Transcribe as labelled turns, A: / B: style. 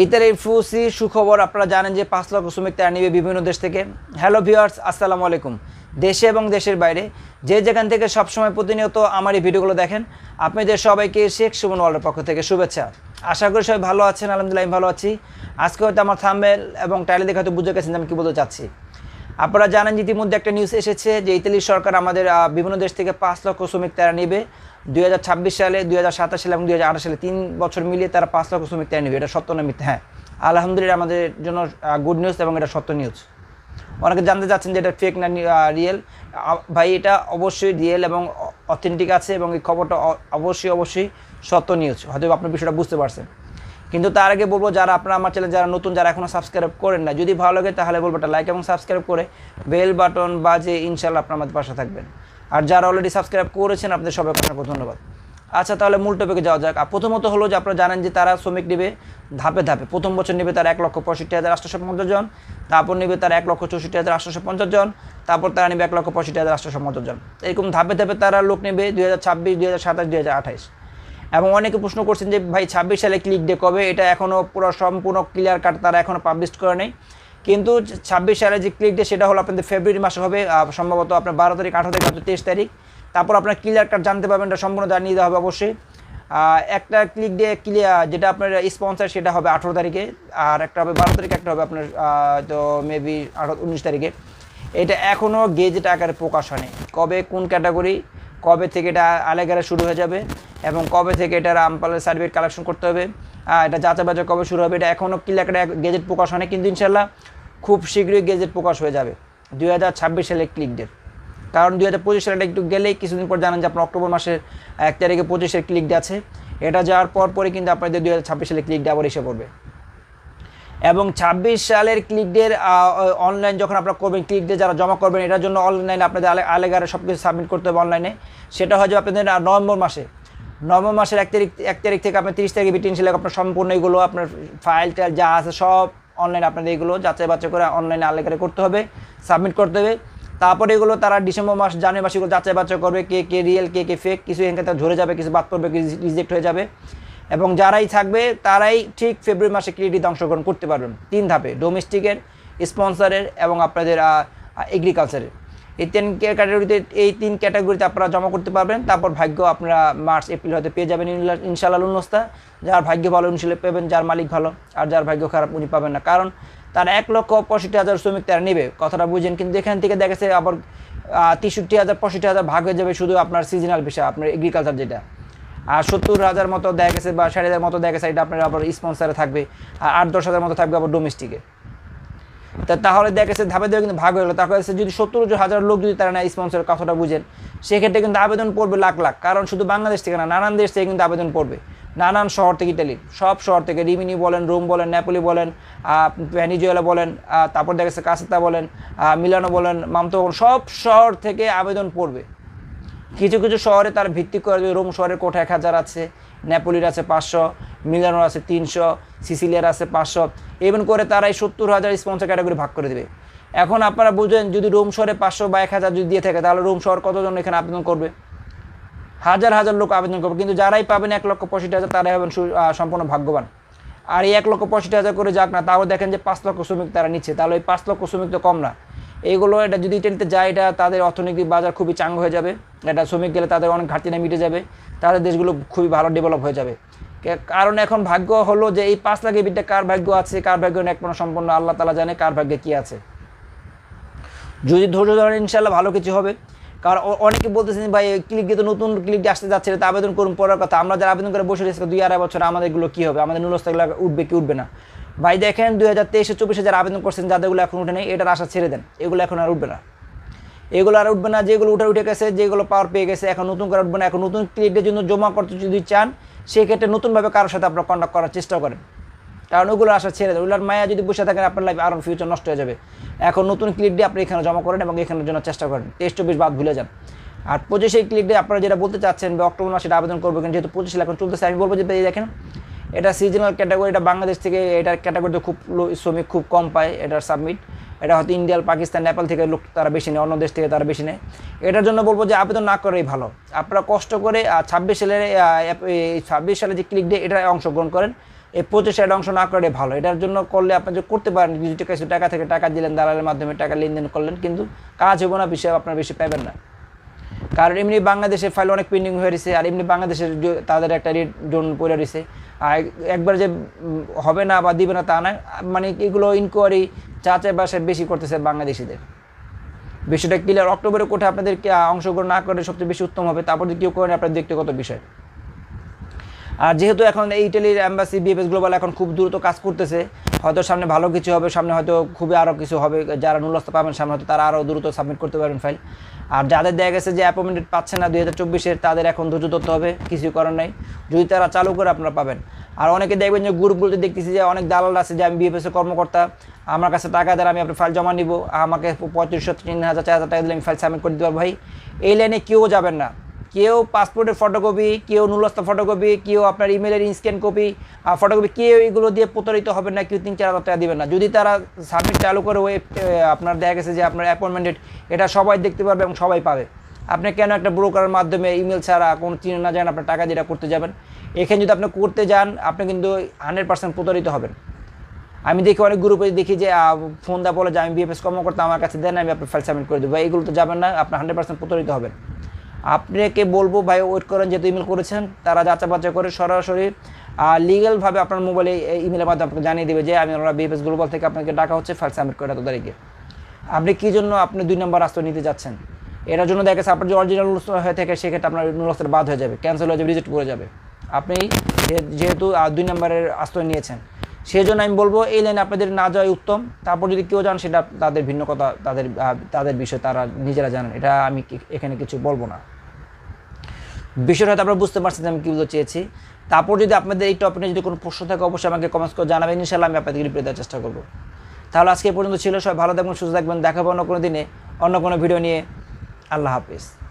A: ইতার এই ফুসি সুখবর, আপনারা জানেন যে পাঁচ লক্ষ শ্রমিক তারা নিবে বিভিন্ন দেশ থেকে। হ্যালো ভিউয়ার্স আসসালামু আলাইকুম। দেশে এবং দেশের বাইরে, যে যেখান থেকে সবসময় প্রতিনিয়ত আমার এই ভিডিওগুলো দেখেন, আপনাদের সবাইকে শেখ সুমন ওয়ার্ল্ডের পক্ষ থেকে শুভেচ্ছা। আশা করি সবাই ভালো আছেন, আলহামদুলিল্লাহ আমি ভালো আছি। আজকে হয়তো আমার থাম্বেল এবং টাইলে দেখে হয়তো বুঝে গেছেন আমি কী বলতে চাচ্ছি। আপনারা জানেন যে ইতিমধ্যে একটা নিউজ এসেছে যে ইতালির সরকার আমাদের বিভিন্ন দেশ থেকে পাঁচ লক্ষ শ্রমিক তারা নেবে। দুই হাজার ছাব্বিশ সালে, দুই হাজার সাতাশ সালে এবং দু হাজার আঠাশ সালে তিন বছর মিলিয়ে তারা পাঁচ লক্ষ শ্রমিক তারা নেবে। এটা সত্য না মিথ্যা? হ্যাঁ। আলহামদুলিল্লাহ আমাদের জন্য গুড নিউজ এবং এটা সত্য নিউজ অনেকে জানতে চাচ্ছেন যে এটা ফেক না রিয়েল ভাই, এটা অবশ্যই রিয়েল এবং অথেন্টিক আছে এবং এই খবরটা অবশ্যই অবশ্যই সত্য নিউজ হয়তো আপনার বিষয়টা বুঝতে পারছেন। কিন্তু তার আগে বলব, যারা আপনারা আমার চ্যানেল যারা নতুন, যারা এখনও সাবস্ক্রাইব করেন না, যদি ভালো লাগে তাহলে বলব একটা লাইক এবং সাবস্ক্রাইব করে বেল বাটন বাজে ইনশাল্লাহ আপনার আমাদের পাশে থাকবেন। আর যারা অলরেডি সাবস্ক্রাইব করেছেন, আপনাদের সবাইকে অসংখ্য ধন্যবাদ। আচ্ছা তাহলে মূল টপিকে যাওয়া যাক। আর প্রথমত হলো যে আপনারা জানেন যে তারা শ্রমিক নেবে ধাপে ধাপে। প্রথম বছর নেবে তারা এক লক্ষ পঁয়ষট্টি হাজার আটশোশো পঞ্চাশ জন, তারপর নেবে তারা এক লক্ষ চৌষট্টি হাজার আটশোশো পঞ্চাশ জন, তারপর তারা নেবে এক লক্ষ পঁয়ষট্টি হাজার আটশোশো পঞ্চাশ জন। এরকম ধাপে ধাপে তারা লোক নেবে দুই হাজার ছাব্বিশ, দুই হাজার সাতাশ, দুই হাজার আঠাইশ এবং অনেকে প্রশ্ন করছেন যে, ভাই, ছাব্বিশ সালে ক্লিক ডে কবে? এটা এখনও পুরো সম্পূর্ণ ক্লিয়ার কাট তারা এখনও পাবলিশ করে নেই। কিন্তু ছাব্বিশ সালে যে ক্লিক ডে সেটা হলো আপনাদের ফেব্রুয়ারি মাসে হবে সম্ভবত আপনার বারো তারিখ, আঠারো তারিখ তেইশ তারিখ। তারপর আপনার ক্লিয়ার কাট জানতে পারবেন, এটা সম্পূর্ণ জানিয়ে দেওয়া হবে অবশ্যই। একটা ক্লিক ডে ক্লিয়ার যেটা আপনার স্পন্সার সেটা হবে আঠেরো তারিখে, আর একটা হবে বারো তারিখে, একটা হবে আপনার তো মেবি আঠারো, উনিশ তারিখে। এটা এখনও গেজেট আকারে প্রকাশ হয়নি। কবে, কোন ক্যাটাগরি কবে থেকে এটা আলেগারে শুরু হয়ে যাবে, এবং কবে থেকে এটা রামপালের সার্টিফিকেট কালেকশন করতে হবে এটা যাচাই কবে শুরু হবে, এটা এখনও ক্লিয়ার একটা গেজেট প্রকাশ হয়নি, কিন্তু ইনশাল্লাহ খুব শীঘ্রই গেজেট প্রকাশ হয়ে যাবে। দুই হাজার ছাব্বিশ সালে ক্লিক ডেট কারণ দুই হাজার পঁচিশ সালটা একটু গেলেই কিছুদিন পর জানেন যে আপনার অক্টোবর মাসের এক তারিখে পঁচিশের ক্লিক আছে। এটা যাওয়ার পর পরে কিন্তু আপনাদের দুই হাজার ছাব্বিশ সালে ক্লিক ডে আবার এসে পড়বে। এবং ছাব্বিশ সালের ক্লিক ডের অনলাইন যখন আপনারা করবেন ক্লিক ডে যারা জমা করবেন, এটার জন্য অনলাইনে আপনাদের আলে আলেগারে সব কিছু সাবমিট করতে হবে অনলাইনে সেটা হয়ে যাবে আপনাদের নভেম্বর মাসে। নভেম্বর মাসের এক তারিখ এক তারিখ থেকে আপনার তিরিশ তারিখে বিটিন সালে আপনার সম্পূর্ণ এগুলো, আপনার ফাইল টাইল যা আছে সব অনলাইনে আপনাদের এগুলো যাচাই বাচ্চা করে অনলাইনে আলেগারে করতে হবে সাবমিট করতে হবে। তারপরে এগুলো তারা ডিসেম্বর মাস, জানুয়ারি মাসে এগুলো যাচাই বাচ্চা করবে, কে কে রিয়েল কে কে ফেক কিছু এখান থেকে ঝরে যাবে, কিছু বাদ পড়বে, কিছু রিজেক্ট হয়ে যাবে। এবং যারাই থাকবে, তারাই ঠিক ফেব্রুয়ারি মাসে ক্রেডিট অংশগ্রহণ করতে পারবেন। তিন ধাপে ডোমেস্টিকের স্পন্সরের এবং আপনাদের এগ্রিকালচারের এই তিন ক্যাটাগরিতে এই তিন ক্যাটাগরিতে আপনারা জমা করতে পারবেন। তারপর ভাগ্য আপনারা মার্চ এপ্রিল হয়তো পেয়ে যাবেন ইনশাআল্লাহ উন্নস্তা যার ভাগ্য ভালো ইনশাল্লাহ পাবেন, যার মালিক ভালো, আর যার ভাগ্য খারাপ উনি পাবেন না। কারণ তার এক লক্ষ পঁয়ষট্টি হাজার শ্রমিক তারা নেবে, কথাটা বুঝেন। কিন্তু এখান থেকে দেখা গেছে আবার তেষট্টি হাজার, পঁয়ষট্টি হাজার ভাগ হয়ে যাবে শুধু আপনার সিজনাল বিষয় আপনার এগ্রিকালচার যেটা। আর সত্তর হাজার মতো দেখা গেছে বা ষাট হাজার মতো দেখা গেছে, এটা আপনার আবার স্পন্সারে থাকবে। আর আট, দশ হাজার মতো থাকবে আবার ডোমেস্টিকে তা তাহলে দেখা গেছে ধাপে ধাপে কিন্তু ভাগ হয়ে গেলো। তারপরে কাছে যদি সত্তর হাজার লোক যদি তারা না স্পন্সরের কথাটা বুঝেন, সেক্ষেত্রে কিন্তু আবেদন পড়বে লাখ লাখ। কারণ শুধু বাংলাদেশ থেকে না, নানান দেশ থেকে কিন্তু আবেদন পড়বে। নানান শহর থেকে ইতালি, সব শহর থেকে রিমিনি বলেন, রোম বলেন, নেপোলি বলেন ভ্যানিজুয়েলা বলেন তারপর দেখা গেছে কাসাতা বলেন মিলানো বলেন, মামতো বলেন, সব শহর থেকে আবেদন পড়বে। কিছু কিছু শহরে তার ভিত্তি করে রোম শহরের কোঠা এক হাজার আছে নেপোলির আছে পাঁচশো, মিলানোর আছে তিনশো, সিসিলিয়ার আছে পাঁচশো এমন করে তারা এই সত্তর হাজার স্পন্সর ক্যাটাগরি ভাগ করে দেবে। এখন আপনারা বুঝেন, যদি রোম শহরে পাঁচশো বা এক হাজার যদি দিয়ে থাকে, তাহলে রোম শহর কতজন এখানে আবেদন করবে? হাজার হাজার লোক আবেদন করবে, কিন্তু যারাই পাবেন এক লক্ষ পঁয়ষট্টি হাজার, তারাই হবেন সম্পূর্ণ ভাগ্যবান। আর এই এক লক্ষ পঁয়ষট্টি হাজার করে যাক না, তাও দেখেন যে পাঁচ লক্ষ শ্রমিক তারা নিচ্ছে, তাহলে ওই পাঁচ লক্ষ শ্রমিক তো কম না। এইগুলো এটা যদি ইটালিতে যায়, এটা তাদের অর্থনৈতিক বাজার খুবই চাঙ্গ হয়ে যাবে। এটা শ্রমিক গেলে তাদের অনেক ঘাটতিটা মিটে যাবে। তাদের দেশগুলো খুবই ভালো ডেভেলপ হয়ে যাবে। কারণ এখন ভাগ্য হলো যে এই পাঁচ লাখ এবিটা কার ভাগ্য আছে, কার ভাগ্য নেই একমাত্র সম্পূর্ণ আল্লাহ তালা জানে কার ভাগ্যে কী আছে। যদি ধৈর্য ধরেন ইনশাল্লাহ ভালো কিছু হবে। কারণ অনেকে বলতেছেন, ভাই ক্লিক দিয়ে তো নতুন ক্লিক দিয়ে আসতে যাচ্ছে, এটা আবেদন করুন, পরের কথা। আমরা যারা আবেদন করে বসে রয়েছে, দুই আড়াই বছর, আমাদের এগুলো কী হবে? আমাদের নুলস্থাগুলো উঠবে কি উঠবে না? ভাই দেখেন দুই হাজার তেইশে চব্বিশে যারা আবেদন করছেন, যাদেরগুলো এখন উঠে নেই, এটার আশা ছেড়ে দেন। এগুলো এখন আর উঠবে না। এগুলো আর উঠবে না, যেগুলো উঠে উঠে গেছে, যেগুলো পাওয়ার পেয়ে গেছে, এখন নতুন করে উঠবে না। এখন নতুন ক্লিকের জন্য জমা করতে যদি চান, সেক্ষেত্রে নতুনভাবে কারোর সাথে আপনারা কন্ট্যাক্ট করার চেষ্টা করেন। কারণ ওগুলো আশা ছেড়ে দেন। ওগুলোর মায়া যদি বসে থাকেন আপনার লাইফ আরও ফিউচার নষ্ট হয়ে যাবে। এখন নতুন ক্লিক দিয়ে আপনি এখানে জমা করেন এবং এখানের জন্য চেষ্টা করেন। তেইশ চব্বিশ বাদ ভুলে যান। আর পঁচিশে ক্লিক দিয়ে আপনারা যেটা বলতে চাচ্ছেন, বা অক্টোবর মাসে আবেদন করবেন যেহেতু পঁচিশে এখন চলতেছে, আমি বলব যে দেখেন এটা সিজনাল ক্যাটাগরি এটা বাংলাদেশ থেকে এটার ক্যাটাগরিতে খুব শ্রমিক খুব কম পায় এটার সাবমিট এটা হয়তো ইন্ডিয়া, পাকিস্তান, নেপাল থেকে লোক তারা বেশি নেয়, অন্য দেশ থেকে তারা বেশি নেয়। এটার জন্য বলব যে আবেদন না করেই ভালো। আপনারা কষ্ট করে ছাব্বিশ সালের ছাব্বিশ সালে যে ক্লিক ডে এটা অংশগ্রহণ করেন। এই প্রচেষ্টায় অংশ না করে ভালো। এটার জন্য করলে আপনি যে করতে পারেন কিছু কিছু টাকা থেকে টাকা দিলেন, দালালের মাধ্যমে টাকা লেনদেন করলেন, কিন্তু কাজ হবে না, বিষয়ে আপনার বেশি পাবেন না। কারণ এমনি বাংলাদেশের ফাইল অনেক পেন্ডিং হয়ে রয়েছে, আর এমনি বাংলাদেশের তাদের একটা রেট জোন পড়ে রয়েছে। একবার যে হবে না বা দিবে না তা না মানে এগুলো ইনকোয়ারি যাচাই বাসায় বেশি করতেছে বাংলাদেশিদের। বিষয়টা ক্লিয়ার অক্টোবরের কোঠে আপনাদেরকে অংশগ্রহণ না করে সবচেয়ে বেশি উত্তম হবে। তারপর যদি কেউ করেন আপনার ব্যক্তিগত বিষয়। আর যেহেতু এখন এই ইটালির অ্যাম্বাসি বিএফএস গ্লোবাল এখন খুব দ্রুত কাজ করতেছে হয়তো সামনে ভালো কিছু হবে, সামনে হয়তো খুবই আরও কিছু হবে, যারা নুলস্ত পাবেন সামনে হয়তো তারা আরও দ্রুত সাবমিট করতে পারবেন ফাইল আর যাদের দেখা গেছে যে অ্যাপয়েন্টমেন্ট পাচ্ছে না দুই হাজার চব্বিশের, তাদের এখন ধৈর্য ধরতে হবে কিছু করার নাই। যদি তারা চালু করে, আপনারা পাবেন। আর অনেকে দেখবেন যে গ্রুপগুলোতে দেখতেছি যে অনেক দালাল আছে যে আমি বিএফএস এর কর্মকর্তা, আমার কাছে টাকা দেন, আমি আপনার ফাইল জমা নিব, আমাকে পঁয়ত্রিশশো, তিন হাজার, চার হাজার টাকা দিলে আমি ফাইল সাবমিট করে দিতে পারব। ভাই, এই লাইনে কেউ যাবেন না। কেউ পাসপোর্টের ফটোকপি কেউ নুলস্তা ফটোকপি কেউ আপনার ইমেলের ইনস্ক্যান কপি আর ফটোকপি কেউ এগুলো দিয়ে প্রতারিত হবে না, কেউ তিন চার হাজার টাকা দিবেন না। যদি তারা সাবমিট চালু করে ওয়েব আপনার দেখা গেছে যে আপনার অ্যাপয়েন্টমেন্ট এটা সবাই দেখতে পারবে এবং সবাই পাবে। আপনি কেন একটা ব্রোকারের মাধ্যমে ইমেল ছাড়া কোনো চিনে না যান আপনার টাকা দিয়ে করতে যাবেন? এখানে যদি আপনি করতে যান, আপনি কিন্তু হান্ড্রেড পার্সেন্ট প্রতারিত হবেন। আমি দেখি অনেক গ্রুপে দেখি যে ফোন দেওয়া বলে যে, আমি বিএফএস কর্মকর্তা, আমার কাছে দেন, আমি আপনার ফাইল সাবমিট করে দেবো। এগুলো তো যাবেন না, আপনি হান্ড্রেড পার্সেন্ট প্রতারিত হবেন। আপনাকে বলব ভাই ওয়েট করেন, যেহেতু ইমেল করেছেন, তারা যাচা বাচ্চা করে সরাসরি লিগ্যালভাবে আপনার মোবাইলে ইমেলের মাধ্যমে আপনাকে জানিয়ে দেবে যে, আমি ওরা বিএফএস গ্লোবাল থেকে আপনাকে ডাকা হচ্ছে ফাইল সাবমিট করে এত তারিখে আপনি কী জন্য আপনি দুই নম্বর আশ্রয় নিতে যাচ্ছেন? এটার জন্য দেখা গেছে আপনার যে অরিজিনাল হয়ে থাকে, সেক্ষেত্রে আপনার নুলসের বাদ হয়ে যাবে ক্যান্সেল হয়ে যাবে রিজেক্ট করে যাবে। আপনি যেহেতু দুই নম্বরের আশ্রয় নিয়েছেন সেই জন্য আমি বলব, এই লাইনে আপনাদের না যাওয়াই উত্তম। তারপর যদি কেউ যান, সেটা তাদের ভিন্ন কথা, তাদের তাদের বিষয় তারা নিজেরা জানেন। এটা আমি এখানে কিছু বলব না। বিষয়টা হয়তো আপনারা বুঝতে পারছেন আমি কী বলতে চেয়েছি। তারপর যদি আপনাদের এই টপিকে যদি কোনো প্রশ্ন থাকে, অবশ্যই আমাকে কমেন্টস করে জানাবেন। ইনশাল্লাহ আমি আপনাদের রিপ্লাই দেওয়ার চেষ্টা করব। তাহলে আজকে পর্যন্ত ছিল সবাই, ভালো থাকবেন, সুস্থ থাকবেন। দেখাবো অন্য কোনো দিনে, অন্য কোনো ভিডিও নিয়ে। আল্লাহ হাফিজ।